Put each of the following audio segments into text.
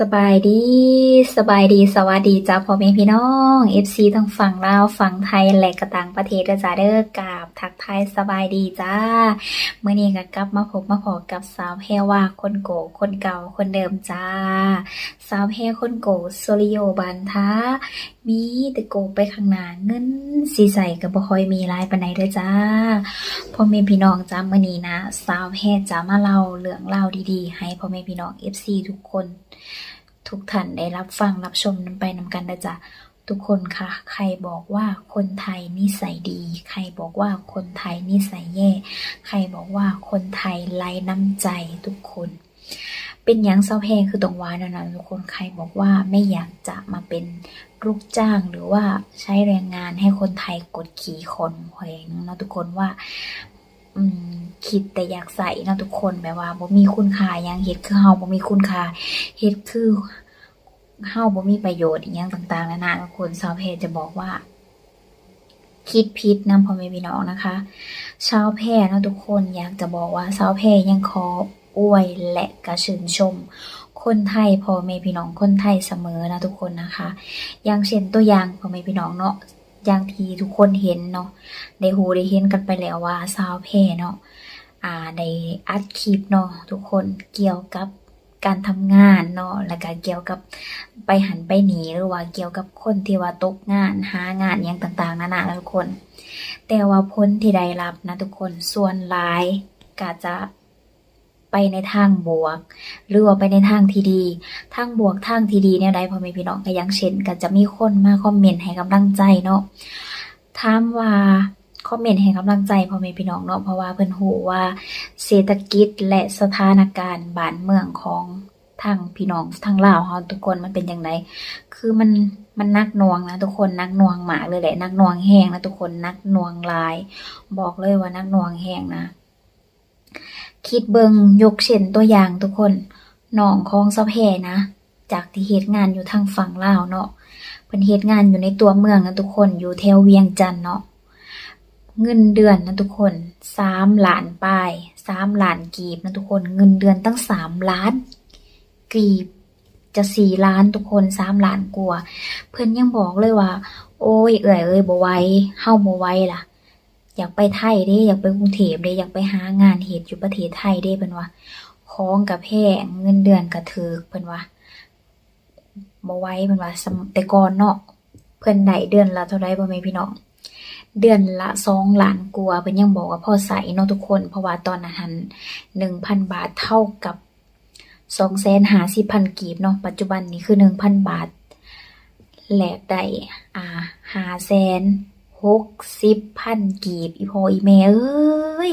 สบายดี สบายดีสวัสดีจ้าพ่อแม่พี่น้อง FC ทั้งฝั่งลาวฝั่งไทยและก็ต่างประเทศจ้าเด้อกราบทักทายสบายดีจ้าเมื่อนี้ก็กลับมาพบมาพอกับสาวแพรว่าคนโกคนเก่าคนเดิมจ้า สาวแพรคนโกโซลิโยบันทามีแต่โกไปข้างหน้าเงินสีใสก็บ่ค่อยมีลายปานใดเด้อจ้าพ่อแม่พี่น้องจ้าเมื้อนี้นะ สาวแพทย์จะมาเล่าเรื่องเล่าดีๆ ให้พ่อแม่พี่น้อง FC ทุกคน ทุกท่านได้รับฟังรับชมนำไปนำกันนะจ๊ะทุกคนค่ะ ใครบอกว่าคนไทยนิสัยดี ใครบอกว่าคนไทยนิสัยแย่ ใครบอกว่าคนไทยไร้น้ำใจทุกคน เป็นอย่างเศร้าแพงคือตรงวานะนะทุกคน ใครบอกว่าไม่อยากจะมาเป็นลูกจ้างหรือว่าใช้แรงงานให้คนไทยกดขี่คนหวยเนะทุกคนว่า คิดแต่อยากใส่เนาะทุกคนแบบว่าบ่มีคุณค่ายังเฮ็ดคือเฮาบ่มีคุณค่าเฮ็ดคือเฮาบ่มีประโยชน์อีหยังต่าง ๆ นานาทุกคนชาวเพจจะบอกว่า คิดผิดนำพ่อแม่พี่น้องนะคะ ชาวแพร่นะทุกคนอยากจะบอกว่าชาวแพร่ยังขออวยและกระชื่นชม คนไทยพ่อแม่พี่น้องคนไทยเสมอนะทุกคนนะคะ อย่างเช่นตัวอย่างพ่อแม่พี่น้องเนาะ อย่างที่ทุกคนเห็นเนาะได้ฮู้ได้เห็นกันไปแล้วว่าชาวแพ่เนาะอ่าได้อัดคลิปเนาะทุกคนเกี่ยวกับการทำงานเนาะแล้วก็เกี่ยวกับไปหันไปหนีหรือว่าเกี่ยวกับคนที่ว่าตกงานหางานอย่างต่างๆนานานะทุกคน แต่ว่าผลที่ได้รับนะทุกคนส่วนหลายก็จะ ไปในทางบวก หรือว่าไปในทางที่ดี ทางบวกทางที่ดีเนี่ยได้พ่อแม่พี่น้องก็ย่างเช่นก็จะมีคนมาคอมเมนต์ให้กำลังใจเนาะถามว่าคอมเมนต์ให้กำลังใจพ่อแม่พี่น้องเนาะเพราะว่าเพิ่นฮู้ว่าเศรษฐกิจและสถานการณ์บ้านเมืองของทางพี่น้องทางลาวเฮาทุกคนมันเป็นจังไดคือมันมันนักนวงนะทุกคนนักนวงมากเลยแหละนักนวงแฮงนะทุกคนนักนวงลาย บอกเลยว่านักนวงแฮงนะ คิดเบิงยกเช่นตัวอย่างทุกคนน้องของเซาแพนะ จากที่เฮ็ดงานอยู่ทางฝั่งลาวเนาะเพิ่นเฮ็ดงานอยู่ในตัวเมืองนะทุกคนอยู่แถวเวียงจันทน์เนาะเงินเดือนนะทุกคนสามล้านป้ายสามล้านกีบนะทุกคนเงินเดือนตั้งสามล้าน กีบจะสี่ล้านทุกคนสามล้านกว่าเพิ่อนยังบอกเลยว่า โอ้ยเอื่อยเอ้ยบ่ไหวเฮาบ่ไหวล่ะ อยากไปไทยเด้อยากไปกรุงเทพเด้อยากไปหางานเฮ็ดอยู่ประเทศไทยเด้เพิ่นว่าของก็แพงเงินเดือนก็ถูกเพิ่นว่าบ่ไหวเพิ่นว่าแต่ก่อนเนาะเพิ่นได้เดือนละเท่าไรบ่แม่พี่น้องเดือนละสองล้านกว่าเพิ่นยังบอกว่าพอใช้เนาะทุกคน เพราะว่าตอนนั้นหัน1,000บาทเท่ากับ250,000กีบเนาะปัจจุบันนี้คือ1,000บาทแหลกได้อ่าหาแสน 560,000กีบอีพออีแม่เอ้ย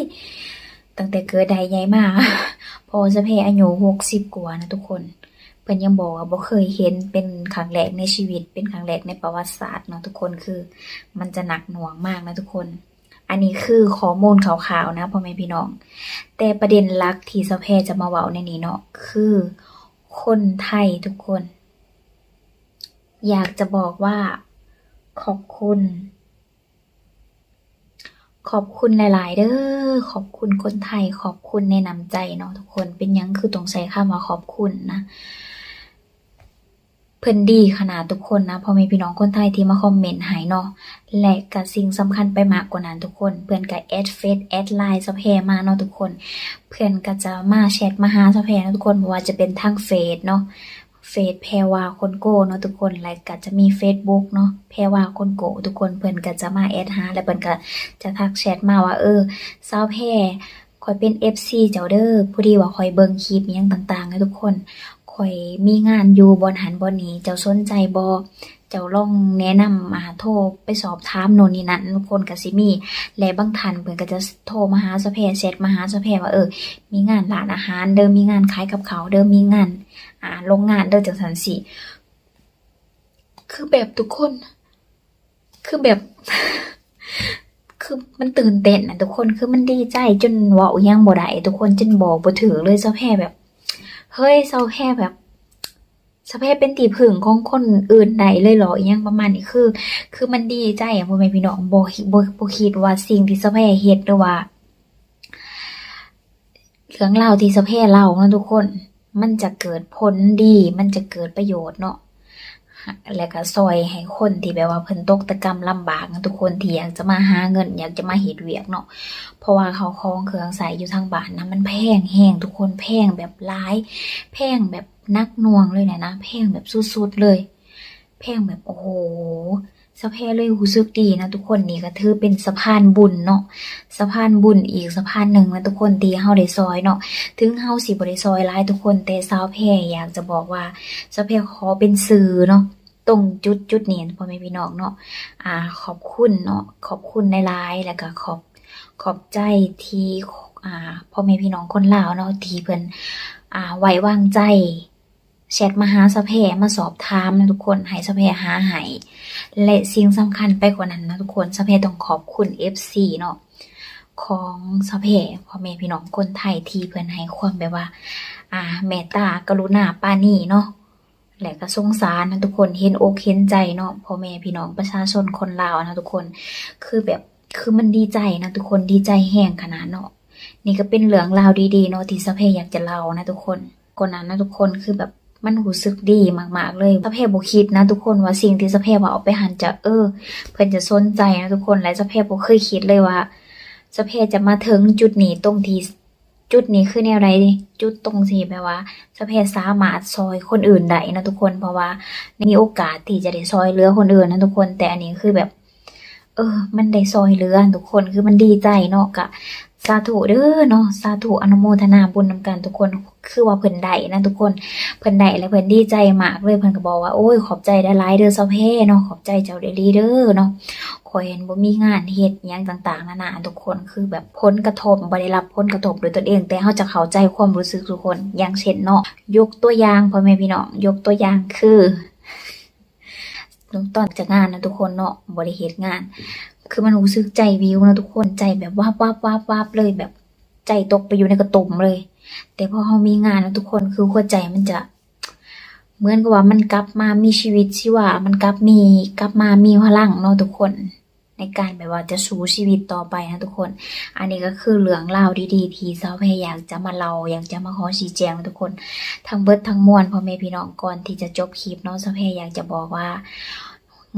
ตั้งแต่เกิดได้ใหญ่มาพอจะเพอายุ60กว่านะทุกคนเพิ่นยังบอกว่าบ่เคยเห็นเป็นครั้งแรกในชีวิต เป็นครั้งแรกในประวัติศาสตร์เนาะทุกคนคือ มันจะหนักหน่วงมากนะทุกคน อันนี้คือข้อมูลข่าวๆนะพ่อแม่พี่น้อง แต่ประเด็นหลักที่เซาแพจะมาเว้าในนี้เนาะคือคนไทยทุกคน อยากจะบอกว่าขอบคุณ ขอบคุณหลาย ๆ เด้อ ขอบคุณคนไทย ขอบคุณในน้ำใจเนาะทุกคน เป็นยังคือต้องใช้คำว่าขอบคุณนะ เพิ่นดีขนาดทุกคนนะพอม่พี่น้องคนไทยที่มาคอมเมนต์ให้เนาะ และก็สิ่งสำคัญไปมากกว่านั้นทุกคน เพื่อนก็แอดเฟซแอดไลน์สะแพรมาเนาะทุกคน เพื่อนก็จะมาแชทมาหาสะแพรนะทุกคนบ่ว่าจะเป็นทางเฟซเนาะ ซแพรวาคนโกเนาะทุกคนแล้วก็จะมี Facebook เนาะแพรวาคนโกทุกคนเพิ่นก็จะมาแอดหาแล้วเพิ่นก็จะทักแชทมาว่าเออสาวแพรคอยเป็น FC เจ้าเด้อผู้ดีว่าคอยเบิ่งคลิปยังต่างๆนะทุกคนคอยมีงานอยู่บอนหันบอนนี้เจ้าสนใจบอ เจ้าลองแนะนำมาโทรไปสอบถามโน่นนี่นั่นทุกคนก็สิมีและบางท่านเพิ่นก็จะโทรมาหาสเพแชทมาหาสเพว่าเออ มีงานร้านอาหาร เดิมมีงานขายกับเขา เดิมมีงานอ่าโรงงานเดิมจังซั่นสิคือแบบทุกคน คือแบบ คือมันตื่นเต้นนะทุกคนคือมันดีใจจนเว้าหยังบ่ได้ทุกคนจนบอกบ่ถูกเลยสะเพแบบ เฮ้ยเซาแค่แบบ สเพเป็นตีผึ่งของคนอื่นใดเลยเหรออยังประมาณนี้คือ คือมันดีใจอะพ่อแม่พี่น้องบ่คิดบ่บ่คิดว่าสิ่งที่สะเพเฮ็ดหรือว่าเรื่องราที่สะเพเล่านะทุกคน มันจะเกิดผลดี มันจะเกิดประโยชน์เนาะแล้วก็ซอยให้คนที่แบบว่าเพิ่นตกตะกรรมลำบากทุกคนที่อยากจะมาหาเงิน อยากจะมาเฮ็ดเวียกเนาะเพราะว่าเขาวของเครื่องใส่อยู่ทางบ้านนะมันแพงแห้งทุกคนแพงแบบหลาย แพงแบบ นักน่วงเลยเนี่ยนะแพงแบบสุดๆเลยแพงแบบโอ้โหสะเพเลยรู้สึกดีนะทุกคนนี่ก็ถือเป็นสะพานบุญเนาะสะพานบุญอีกสะพานหนึ่งนะทุกคนที่เฮาได้ซอยเนาะถึงเฮาสิบ่ได้ซอยหลายทุกคนแต่สาวแพรอยากจะบอกว่าสาวแพขอเป็นสื่อเนาะตรงจุดจุดนี้พ่อแม่พี่น้องเนาะอ่า ขอบคุณเนาะขอบคุณในไลน์แล้วก็ขอบขอบใจที่อ่าพ่อแม่พี่น้องคนลาวเนาะที่เพิ่นอ่าไว้วางใจ แชทมาหาสะเพมาสอบถามนะทุกคนให้สะเพหาให้และสิ่งสำคัญไปกว่านั้นนะทุกคนสะเพต้องขอบคุณ FC เนาะของสะเพพ่อแม่พี่น้องคนไทยที่เพิ่อนให้ความแบบว่า อ่าเมตตากรุณาปรานี่เนาะและก็สงสารนะทุกคนเห็นอกเห็นใจเนาะพ่อแม่พี่น้องประชาชนคนลาวนะทุกคนคือแบบคือมันดีใจนะทุกคนดีใจแห้งขนาดเนาะนี่ก็เป็นเรื่องราวดีๆเนาะที่สะเพอยากจะเล่านะทุกคนก่อนนั้นนะทุกคนคือแบบ มันรู้สึกดีมากๆเลยสะเพบ่คิดนะทุกคนว่าสิ่งที่สะเพว่าเอาไปหันจะเออ เพิ่อนจะสนใจนะทุกคนและสะเพบ่เคยคิดเลยว่าสะเพจะมาถึงจุดนี้ตรงที่จุดนี้คือแนวใดจุดตรงที่แบบว่าสะเพสามารถซอยคนอื่นได้นะทุกคนเพราะว่ามีโอกาสที่จะได้ซอยเหลือคนอื่นนะทุกคนแต่อันนี้คือแบบ เออ มันได้ซอยเหลือทุกคนคือมันดีใจเนาะกะ สาธุเด้อเนาะสาธุอนุโมทนาบุญนำกันทุกคนคือว่าเพิ่นได้นะทุกคนเพิ่นได้แล้วเพิ่นดีใจมากเลยเพิ่นก็บอกว่าโอ้ยขอบใจได้หลายเด้อเซาแพ่เนาะขอบใจเจ้าได้ดีเด้อเนาะขอยเห็นบ่มีงานเฮ็ดหยังต่างๆนานาทุกคนคือแบบผลกระทบบ่ได้รับผลกระทบโดยตนเอง แต่เฮาจะเข้าใจความรู้สึกทุกคนอย่างเช่นเนาะยกตัวอย่างพ่อแม่พี่น้องยกตัวอย่างคือตอนจะงานนะทุกคนเนาะบ่ได้เฮ็ดงาน คือมันรู้สึกใจวิวนะทุกคนใจแบบวาบวาบวาบวาบเลยแบบใจตกไปอยู่ในกระตุ่มเลย แต่พอเขามีงานแล้วทุกคนคือหัวใจมันจะ เหมือนกับว่ามันกลับมามีชีวิตชีวามันกลับมีกลับมามีพลังเนาะทุกคนในการแบบว่าจะสู้ชีวิตต่อไปนะทุกคน อันนี้ก็คือเรื่องราดีๆที่สาวพยอยากจะมาเล่าอยากจะมาขอชี้แจงทุกคน ทั้งเบิดทั้งมวลพ่อแม่พี่น้องก่อนที่จะจบคลิปเนาะสาวพยอยากจะบอกว่า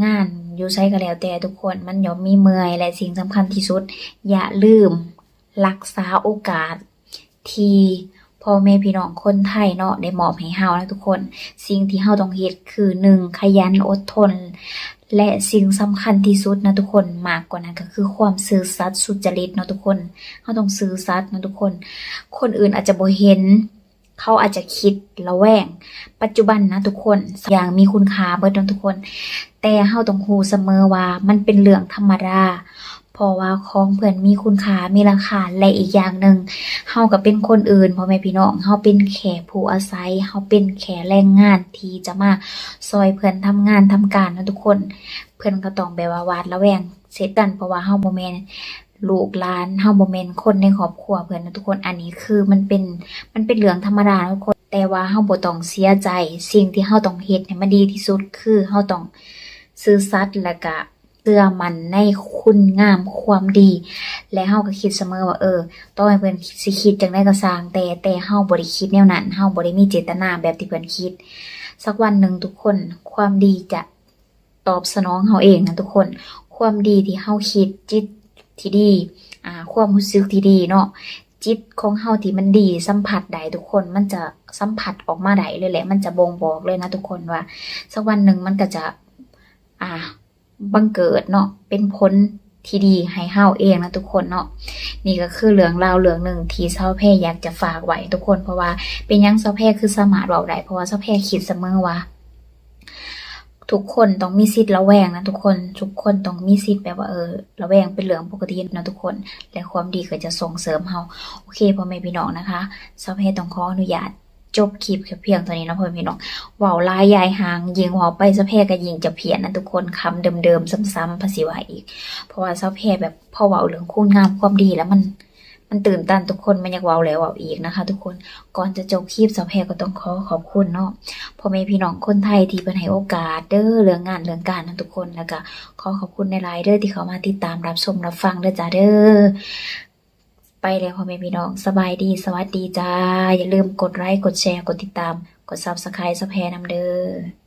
งานอยู่ใช้ก็แล้วแต่ทุกคนมันย่อมมีเมื่อยและสิ่งสำคัญที่สุด อย่าลืม รักษาโอกาส ที่พ่อแม่พี่น้องคนไทยเนาะได้มอบให้เฮานะทุกคน สิ่งที่เฮาต้องเฮ็ดคือหนึ่งขยันอดทน และสิ่งสำคัญที่สุดนะทุกคนมากกว่านั้นก็คือความซื่อสัตย์สุจริตเนาะทุกคนเฮาต้องซื่อสัตย์นะทุกคน คนอื่นอาจจะบ่เห็น เขาอาจจะคิดระแวง ปัจจุบันนะทุกคนอย่างมีคุณค่าเบิดเนทุกคน แต่เฮาต้องฮู้เสมอว่ามันเป็นเรื่องธรรมดาเพราะว่าของเพิ่อนมีคุณค่ามีราคาและอีกอย่างหนึ่งเฮาก็เป็นคนอื่นพ่อแม่พี่น้องเฮาเป็นแค่ผู้อาศัยเฮาเป็นแค่แรงงานที่จะมาซอยเพิ่อนทำงานทำการนะทุกคน เพิ่อนก็ต้องแบบว่าวาดระแวงเสียกันเพราะว่าเฮาบ่แม่น ลูกหลานเฮาบ่แม่นคนในครอบครัวเพิ่นนะทุกคนอันนี้คือมันเป็นมันเป็นเรื่องธรรมดาทุกคนแต่ว่าเฮาบ่ต้องเสียใจสิ่งที่เฮาต้องเฮ็ดให้มันดีที่สุดคือเฮาต้องซื่อสัตย์และก็เชื่อมันในคุณงามความดี และเฮาก็คิดเสมอว่าเออต่อให้เพิ่นสิคิดจังได๋ก็สร้าง แต่แต่เฮาบ่ได้คิดแนวนั้นเฮาบ่ได้มีเจตนาแบบที่เพิ่นคิด สักวันหนึ่งทุกคนความดีจะตอบสนองเฮาเองนะทุกคน ความดีที่เฮาคิดจิต ที่ดีอ่าความรู้สึกที่ดีเนาะจิตของเฮาที่มันดีสัมผัสได้ทุกคนมันจะสัมผัสออกมาได้เลยแหละ มันจะบ่งบอกเลยนะทุกคนว่าสักวันหนึ่งมันก็จะ อ่าบังเกิดเนาะเป็นผลที่ดีให้เฮาเองนะทุกคนเนาะนี่ก็คือเรื่องราวเรื่องหนึ่งที่เซาแพรอยากจะฝากไว้ทุกคนเพราะว่าเป็นยังเซาแพรคือสมารถเว้าได้เพราะว่าเซาแพรคิดเสมอว่า ทุกคนต้องมีสิทธิ์ระแวงนะทุกคน ทุกคนต้องมีสิทธิ์แบบว่าเออระแวงเป็นเรื่องปกตินะทุกคน และความดีก็จะส่งเสริมเฮาโอเคพ่อแม่พี่น้องนะคะซาแพรต้องขออนุญาตจบคลิปแค่เพียงเท่านี้นะพ่อแม่พี่น้องว้าวลายยายหางยิงเว้าไปซาแพรก็ยิงจะเพี้ยนนะทุกคนคำเดิมๆซ้ำๆภาษีว่าอีก เพราะว่าเซาแพแบบพอว้าเรื่องคุณงามความดีแล้วมัน มันตื่นตันทุกคนมันอยากว้าแล้วว้าอีกนะคะ ทุกคนก่อนจะจบคลิปเซาแพรก็ต้องขอขอบคุณเนาะพ่อแม่พี่น้องคนไทยที่เพิ่นให้โอกาสเด้อเรื่องงานเรื่องการนะทุกคนแล้วก็ขอขอบคุณในไลน์เด้อที่เขามาติดตามรับชมรับฟังเด้อจ้าเด้อไปแล้วพ่อแม่พี่น้องสบายดี สวัสดีจ้าอย่าลืมกดไลค์กดแชร์กดติดตาม กด Subscribe สแพรนำเด้อ